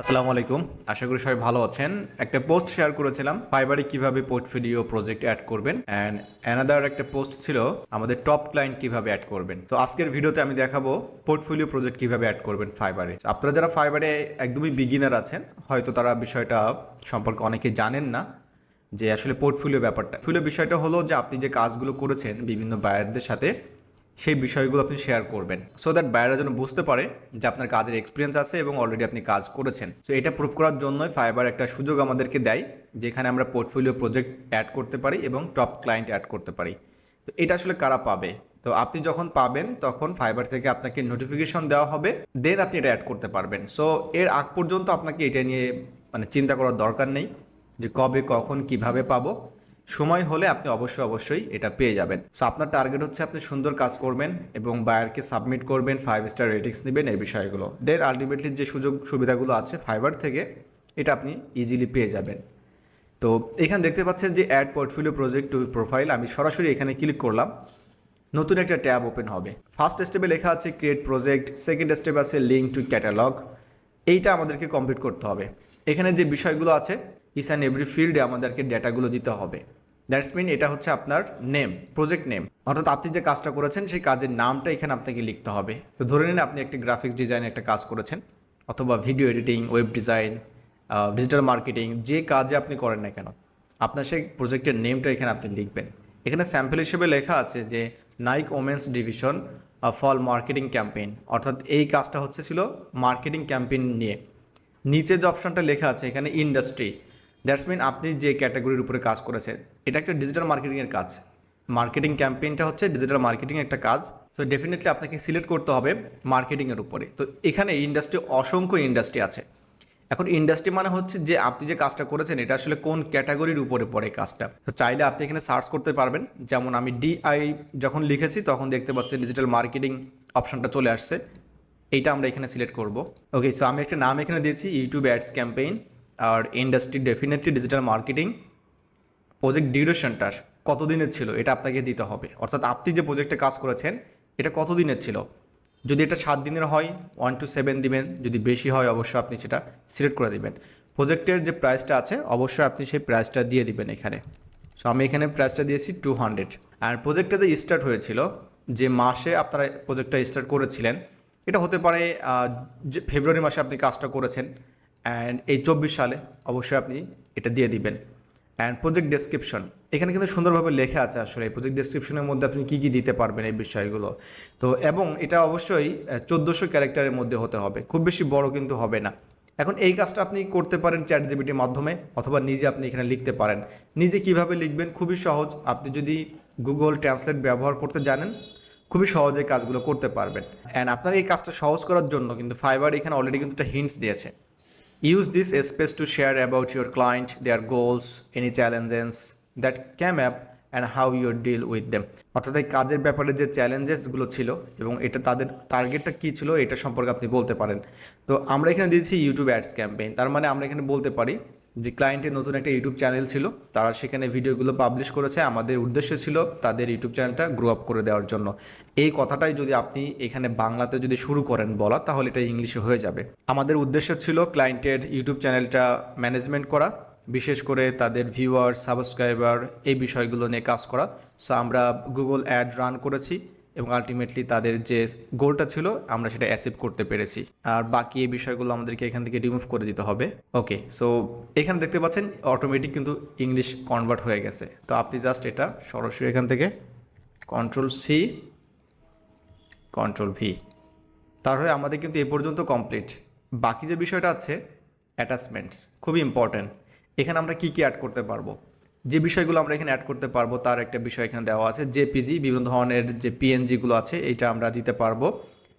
আসসালামু আলাইকুম। আশা করি সবাই ভালো আছেন। একটা পোস্ট শেয়ার করেছিলাম ফাইবারে কীভাবে পোর্টফোলিও প্রজেক্ট অ্যাড করবেন অ্যান্ড অ্যানাদার একটা পোস্ট ছিল, আমাদের টপ ক্লায়েন্ট কীভাবে অ্যাড করবেন। তো আজকের ভিডিওতে আমি দেখাবো পোর্টফোলিও প্রজেক্ট কীভাবে অ্যাড করবেন ফাইবারে আপনারা যারা ফাইবারে একদমই বিগিনার আছেন, হয়তো তারা বিষয়টা সম্পর্কে অনেকে জানেন না, যে আসলে পোর্টফোলিও ব্যাপারটা। পোর্টফোলিও বিষয়টা হলো যে আপনি যে কাজগুলো করেছেন বিভিন্ন বায়ারদের সাথে সেই বিষয়গুলো আপনি শেয়ার করবেন সো দ্যাট বায়াররা যেন বুঝতে পারে যে আপনার কাজের এক্সপিরিয়েন্স আছে এবং অলরেডি আপনি কাজ করেছেন। সো এটা প্রুভ করার জন্যই ফাইবার একটা সুযোগ আমাদেরকে দেয়, যেখানে আমরা পোর্টফোলিও প্রজেক্ট অ্যাড করতে পারি এবং টপ ক্লায়েন্ট অ্যাড করতে পারি। তো এটা আসলে কারা পাবে? তো আপনি যখন পাবেন, তখন ফাইবার থেকে আপনাকে নোটিফিকেশন দেওয়া হবে দেন আপনি এটা অ্যাড করতে পারবেন। সো এর আগ পর্যন্ত আপনাকে এটা নিয়ে মানে চিন্তা করার দরকার নেই, যে কবে, কখন, কীভাবে পাবো। সময় হলে আপনি অবশ্যই অবশ্যই এটা পেয়ে যাবেন। সো আপনার টার্গেট হচ্ছে আপনি সুন্দর কাজ করবেন এবং বায়ারকে সাবমিট করবেন ফাইভ স্টার রেটিংস নেবেন এই বিষয়গুলো। দেন আলটিমেটলি যে সুযোগ সুবিধাগুলো আছে ফাইবার থেকে, এটা আপনি ইজিলি পেয়ে যাবেন। তো, এখানে দেখতে পাচ্ছেন যে add portfolio project to profile আমি সরাসরি এখানে ক্লিক করলাম। নতুন একটা ট্যাব ওপেন হবে। ফার্স্ট স্টেপে লেখা আছে ক্রিয়েট প্রজেক্ট সেকেন্ড স্টেপ আছে লিঙ্ক টু ক্যাটালগ এইটা আমাদেরকে কমপ্লিট করতে হবে। এখানে যে বিষয়গুলো আছে ইস অ্যান্ড এভরি ফিল্ডে আমাদেরকে ডেটাগুলো দিতে হবে। দ্যাটস মিন এটা হচ্ছে আপনার নেম, প্রজেক্ট নেম। অর্থাৎ আপনি যে কাজটা করেছেন, সেই কাজের নামটা এখানে আপনাকে লিখতে হবে। তো ধরে নিন আপনি একটি গ্রাফিক্স ডিজাইনে একটা কাজ করেছেন, অথবা video editing web design digital marketing যে কাজে আপনি করেন না কেন, আপনার সেই প্রজেক্টের নেমটা এখানে আপনি লিখবেন। এখানে স্যাম্পল হিসেবে লেখা আছে যে Nike women's division fall marketing campaign অর্থাৎ এই কাজটা হচ্ছে ছিল মার্কেটিং ক্যাম্পেইন নিয়ে। নিচে যে অপশনটা লেখা আছে, এখানে ইন্ডাস্ট্রি দ্যাটস মিন আপনি যে ক্যাটাগরির উপরে কাজ করেছেন এটা একটা ডিজিটাল মার্কেটিংয়ের কাজ। মার্কেটিং ক্যাম্পেইনটা হচ্ছে ডিজিটাল মার্কেটিং একটা কাজ। তো ডেফিনেটলি আপনাকে সিলেক্ট করতে হবে মার্কেটিংয়ের উপরে। তো, এখানে ইন্ডাস্ট্রি অসংখ্য ইন্ডাস্ট্রি আছে। এখন ইন্ডাস্ট্রি মানে হচ্ছে যে, আপনি যে কাজটা করেছেন, এটা আসলে কোন ক্যাটাগরির উপরে পড়ে কাজটা? তো, চাইলে আপনি এখানে সার্চ করতে পারবেন। যেমন আমি ডিআই যখন লিখেছি, তখন দেখতে পাচ্ছি ডিজিটাল মার্কেটিং অপশনটা চলে আসছে। এইটা আমরা এখানে সিলেক্ট করব। ওকে সো আমি একটা নাম এখানে দিয়েছি ইউটিউব অ্যাডস ক্যাম্পেইন আর industry definitely digital marketing project ডিউরেশনটা কতদিনের ছিল এটা আপনাকে দিতে হবে। অর্থাৎ আপনি যে প্রজেক্টে কাজ করেছেন, এটা কতদিনের ছিল? যদি এটা সাত দিনের হয় ওয়ান টু সেভেন দিবেন, যদি বেশি হয় অবশ্যই আপনি সেটা সিলেক্ট করে দিবেন। প্রজেক্টের যে প্রাইসটা আছে, অবশ্যই আপনি সেই প্রাইসটা দিয়ে দিবেন এখানে। সো আমি এখানে প্রাইসটা দিয়েছি টু হান্ড্রেড আর প্রজেক্টটা যে স্টার্ট হয়েছিল, যে মাসে আপনারা প্রজেক্টটা স্টার্ট করেছিলেন, এটা হতে পারে যে ফেব্রুয়ারি মাসে আপনি কাজটা করেছেন অ্যান্ড এই চব্বিশ সালে অবশ্যই আপনি এটা দিয়ে দিবেন। অ্যান্ড প্রজেক্ট ডেসক্রিপশন এখানে কিন্তু সুন্দরভাবে লেখা আছে আসলে, এই প্রজেক্ট ডেসক্রিপশনের মধ্যে আপনি কী কী দিতে পারবেন এই বিষয়গুলো। তো, এবং এটা অবশ্যই চোদ্দোশো ক্যারেক্টারের মধ্যে হতে হবে। খুব বেশি বড় কিন্তু হবে না। এখন এই কাজটা আপনি করতে পারেন চ্যাট জিবিটির মাধ্যমে, অথবা নিজে আপনি এখানে লিখতে পারেন। নিজে কীভাবে লিখবেন? খুবই সহজ। আপনি যদি গুগল ট্রান্সলেট ব্যবহার করতে জানেন, খুবই সহজে কাজগুলো করতে পারবেন। অ্যান্ড আপনার এই কাজটা সহজ করার জন্য কিন্তু ফাইবার এখানে অলরেডি কিন্তু একটা হিন্টস দিয়েছে। Use this space to share about your client, their goals, any challenges that came up and how you deal with them. অর্থাৎ এই কাজের ব্যাপারে যে চ্যালেঞ্জেসগুলো ছিল এবং এটা তাদের টার্গেটটা কী ছিল এটা সম্পর্কে আপনি বলতে পারেন তো আমরা এখানে দিয়েছি ইউটিউব অ্যাডস ক্যাম্পেইন তার মানে আমরা এখানে বলতে পারি যে ক্লায়েন্টের নতুন একটা ইউটিউব চ্যানেল ছিল, তারা সেখানে ভিডিওগুলো পাবলিশ করেছে। আমাদের উদ্দেশ্য ছিল তাদের ইউটিউব চ্যানেলটা গ্রো আপ করে দেওয়ার জন্য। এই কথাটাই যদি আপনি এখানে বাংলাতে যদি শুরু করেন বলা, তাহলে এটা ইংলিশে হয়ে যাবে। আমাদের উদ্দেশ্য ছিল ক্লায়েন্টের ইউটিউব চ্যানেলটা ম্যানেজমেন্ট করা, বিশেষ করে তাদের ভিউয়ার সাবস্ক্রাইবার এই বিষয়গুলো নিয়ে কাজ করা। সো আমরা গুগল অ্যাড রান করেছি। এবং আলটিমেটলি তাদের যে গোলটা ছিল, আমরা সেটা অ্যাচিভ করতে পেরেছি। আর বাকি এই বিষয়গুলো আমাদেরকে এখান থেকে রিমুভ করে দিতে হবে। ওকে সো এখানে দেখতে পাচ্ছেন অটোমেটিক কিন্তু ইংলিশ কনভার্ট হয়ে গেছে। তো আপনি জাস্ট এটা সরাসরি এখান থেকে কন্ট্রোল সি কন্ট্রোল ভি তারপরে আমাদের কিন্তু এ পর্যন্ত কমপ্লিট বাকি যে বিষয়টা আছে অ্যাটাচমেন্টস খুবই ইম্পর্ট্যান্ট এখানে আমরা কি কি অ্যাড করতে পারব? যে বিষয়গুলো আমরা এখানে অ্যাড করতে পারব, তার একটা বিষয় এখানে দেওয়া আছে, জেপিজি, বিভিন্ন ধরনের যে পিএনজিগুলো আছে, এইটা আমরা দিতে পারব।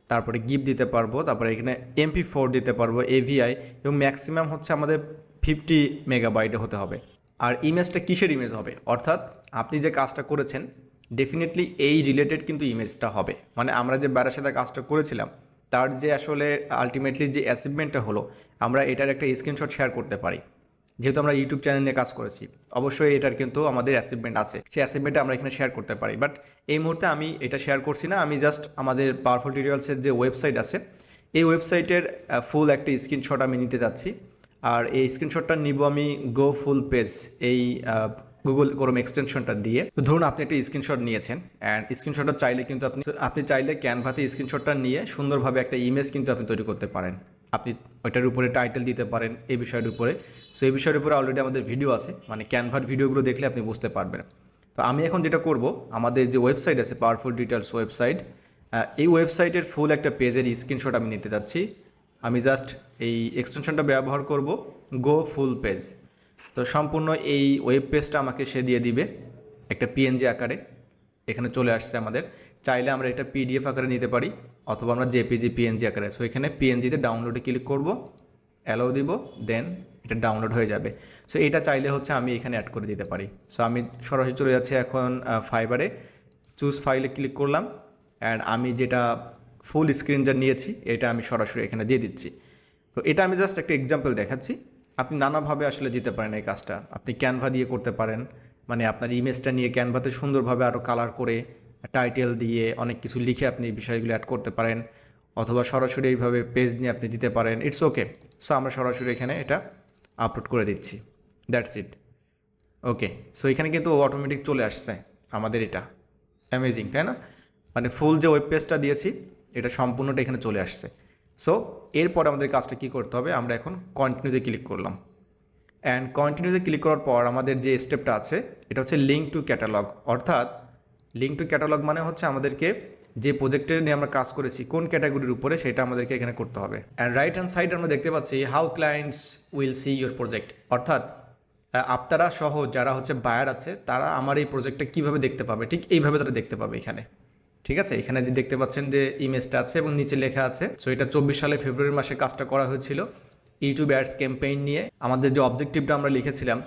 তারপরে গিফট দিতে পারব, তারপরে এখানে এমপি ফোর দিতে পারব এভিআই এবং ম্যাক্সিমাম হচ্ছে আমাদের ফিফটি মেগাবাইটে হতে হবে। আর ইমেজটা কিসের ইমেজ হবে? অর্থাৎ আপনি যে কাজটা করেছেন ডেফিনেটলি এই রিলেটেড কিন্তু ইমেজটা হবে। মানে আমরা যে বেড়ার সাথে কাজটা করেছিলাম, তার যে আসলে আলটিমেটলি যে অ্যাচিভমেন্টটা হলো, আমরা এটার একটা স্ক্রিনশট শেয়ার করতে পারি। যেহেতু আমরা ইউটিউব চ্যানেল নিয়ে কাজ করেছি, অবশ্যই এটার কিন্তু আমাদের অ্যাচিভমেন্ট আছে। সেই অ্যাচিভমেন্টটা আমরা এখানে শেয়ার করতে পারি। বাট এই মুহূর্তে আমি এটা শেয়ার করছি না, আমি জাস্ট আমাদের পাওয়ারফুল টিউটোরিয়ালসের যে ওয়েবসাইট আছে, এই ওয়েবসাইটের ফুল একটা স্ক্রিনশট আমি নিতে যাচ্ছি। আর এই স্ক্রিনশটটা নিব আমি গো ফুল পেজ এই গুগল ক্রোম এক্সটেনশনটা দিয়ে। ধরুন আপনি একটা স্ক্রিনশট নিয়েছেন অ্যান্ড স্ক্রিনশটটা চাইলে কিন্তু আপনি আপনি চাইলে ক্যানভাতে স্ক্রিনশটটা নিয়ে সুন্দরভাবে একটা ইমেজ কিন্তু আপনি তৈরি করতে পারেন। আপনি ওইটার উপরে টাইটেল দিতে পারেন এই বিষয়ের উপরে। সো এই বিষয়ের উপরে অলরেডি আমাদের ভিডিও আছে মানে ক্যানভার ভিডিওগুলো দেখলে আপনি বুঝতে পারবেন। তো আমি এখন যেটা করব, আমাদের যে ওয়েবসাইট আছে পাওয়ারফুল ডিটেলস ওয়েবসাইট এই ওয়েবসাইটের ফুল একটা পেজের স্ক্রিনশট আমি নিতে যাচ্ছি। আমি জাস্ট এই এক্সটেনশনটা ব্যবহার করব গো ফুল পেজ তো সম্পূর্ণ এই ওয়েব পেজটা আমাকে সে দিয়ে দিবে, একটা পিএনজি আকারে। এখানে চলে আসছে আমাদের। চাইলে আমরা এটা পিডিএফ আকারে নিতে পারি। অথবা আমরা জেপিজি পিএনজি আকারে। সো এখানে পিএনজিতে ডাউনলোডে ক্লিক করব অ্যালাউ দিব দেন এটা ডাউনলোড হয়ে যাবে। সো এটা চাইলে হচ্ছে আমি এখানে অ্যাড করে দিতে পারি। সো আমি সরাসরি চলে যাচ্ছি এখন ফাইবারে চুজ ফাইলে ক্লিক করলাম অ্যান্ড আমি যেটা ফুল স্ক্রিন যা নিয়েছি, এটা আমি সরাসরি এখানে দিয়ে দিচ্ছি। তো, এটা আমি জাস্ট একটা এক্সাম্পল দেখাচ্ছি। আপনি নানাভাবে আসলে দিতে পারেন এই কাজটা। আপনি ক্যানভা দিয়ে করতে পারেন। মানে আপনার ইমেজটা নিয়ে ক্যানভাতে সুন্দরভাবে আরও কালার করে টাইটেল দিয়ে অনেক কিছু লিখে আপনি বিষয়গুলো অ্যাড করতে পারেন, অথবা সরাসরি এইভাবে পেজ নিয়ে আপনি দিতে পারেন ইটস ওকে সো আমরা সরাসরি এখানে এটা আপলোড করে দিচ্ছি। দ্যাটস ইট ওকে সো এখানে কিন্তু অটোমেটিক চলে আসছে আমাদের এটা। অ্যামেজিং তাই না? মানে ফুল যে ওয়েব পেজটা দিয়েছি, এটা সম্পূর্ণটা এখানে চলে আসছে। সো এরপর আমাদের কাজটা কী করতে হবে? আমরা এখন কন্টিনিউতে ক্লিক করলাম। অ্যান্ড কন্টিনিউতে ক্লিক করার পর আমাদের যে স্টেপটা আছে, এটা হচ্ছে লিঙ্ক টু ক্যাটালগ অর্থাৎ লিঙ্ক টু ক্যাটালগ মানে হচ্ছে আমাদেরকে যে প্রজেক্টে নিয়ে আমরা কাজ করেছি, কোন ক্যাটাগরির উপরে সেটা আমাদেরকে এখানে করতে হবে। অ্যান্ড রাইট হ্যান্ড সাইড আমরা দেখতে পাচ্ছি how clients will see your project অর্থাৎ আপনারা সহ যারা হচ্ছে বায়ার আছে, তারা আমার এই প্রজেক্টটা কীভাবে দেখতে পাবে? ঠিক এইভাবে তারা দেখতে পাবে এখানে। ঠিক আছে? এখানে যে দেখতে পাচ্ছেন যে ইমেজটা আছে এবং নিচে লেখা আছে। সো এটা চব্বিশ সালে ফেব্রুয়ারি মাসে কাজটা করা হয়েছিল। ইউটিউব অ্যাডস ক্যাম্পেইন নিয়ে আমাদের যে অবজেক্টিভটা আমরা লিখেছিলাম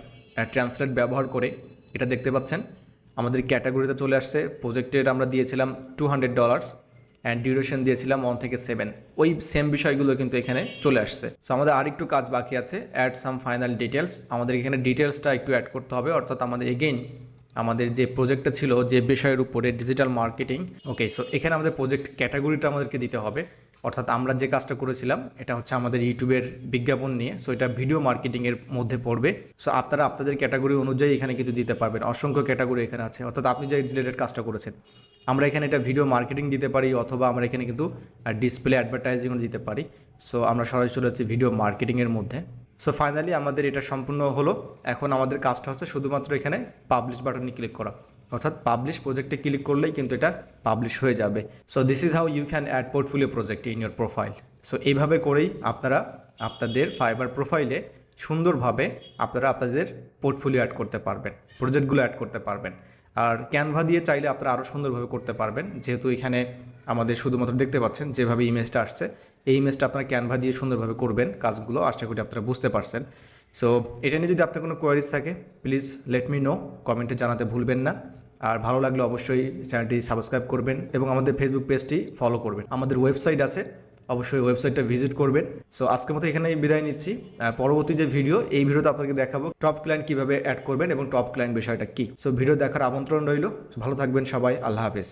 ট্রান্সলেট ব্যবহার করে, এটা দেখতে পাচ্ছেন। আমাদের ক্যাটাগরিতে চলে আসছে। প্রজেক্টের আমরা দিয়েছিলাম two hundred dollars and duration দিয়েছিলাম ওয়ান থেকে সেভেন ওই সেম বিষয়গুলো কিন্তু এখানে চলে আসছে। সো আমাদের আরেকটু কাজ বাকি আছে। অ্যাড সাম ফাইনাল ডিটেলস আমাদের এখানে ডিটেলসটা একটু অ্যাড করতে হবে। অর্থাৎ আমাদের এগেইন আমাদের যে প্রজেক্টটা ছিল, যে বিষয়ের উপরে ডিজিটাল মার্কেটিং ওকে সো এখানে আমাদের প্রজেক্ট ক্যাটাগরিটা আমাদেরকে দিতে হবে। অর্থাৎ আমরা যে কাজটা করেছিলাম, এটা হচ্ছে আমাদের ইউটিউবের বিজ্ঞাপন নিয়ে। সো এটা ভিডিও মার্কেটিংয়ের মধ্যে পড়বে। সো আপনারা আপনাদের ক্যাটাগরি অনুযায়ী এখানে কিন্তু দিতে পারবেন। অসংখ্য ক্যাটাগরি এখানে আছে। অর্থাৎ আপনি যে রিলেটেড কাজটা করেছেন, আমরা এখানে এটা ভিডিও মার্কেটিং দিতে পারি অথবা আমরা এখানে কিন্তু ডিসপ্লে অ্যাডভার্টাইজিংও দিতে পারি। সো আমরা সরাসরি যাচ্ছি ভিডিও মার্কেটিংয়ের মধ্যে। সো ফাইনালি আমাদের এটা সম্পূর্ণ হলো। এখন আমাদের কাজটা হচ্ছে শুধুমাত্র এখানে পাবলিশ বাটনে ক্লিক করা। অর্থাৎ পাবলিশ প্রজেক্টে ক্লিক করলেই কিন্তু এটা পাবলিশ হয়ে যাবে। So this is how you can add portfolio project in your profile so এইভাবে করেই আপনারা আপনাদের ফাইবার প্রোফাইলে সুন্দরভাবে আপনারা আপনাদের পোর্টফোলিও অ্যাড করতে পারবেন প্রজেক্টগুলো অ্যাড করতে পারবেন। আর ক্যানভা দিয়ে চাইলে আপনারা আরও সুন্দরভাবে করতে পারবেন। যেহেতু এখানে আমাদের শুধুমাত্র দেখতে পাচ্ছেন যেভাবে ইমেজটা আসছে, এই ইমেজটা আপনারা ক্যানভা দিয়ে সুন্দরভাবে করবেন কাজগুলো। আশা করি আপনারা বুঝতে পারছেন। সো এটা নিয়ে যদি আপনার কোনো কোয়ারিজ থাকে প্লিজ লেট মি নো কমেন্টে জানাতে ভুলবেন না। আর ভালো লাগলে অবশ্যই চ্যানেলটি সাবস্ক্রাইব করবেন এবং আমাদের ফেসবুক পেজটি ফলো করবেন। আমাদের ওয়েবসাইট আছে, অবশ্যই ওয়েবসাইটটা ভিজিট করবেন। সো আজকের মতো এখানেই বিদায় নিচ্ছি। পরবর্তী যে ভিডিও এই ভিডিওতে আপনাকে দেখাবো টপ ক্লায়েন্ট কীভাবে অ্যাড করবেন এবং টপ ক্লায়েন্ট বিষয়টা কী। সো ভিডিও দেখার আমন্ত্রণ রইল। ভালো থাকবেন সবাই, আল্লাহ হাফেজ।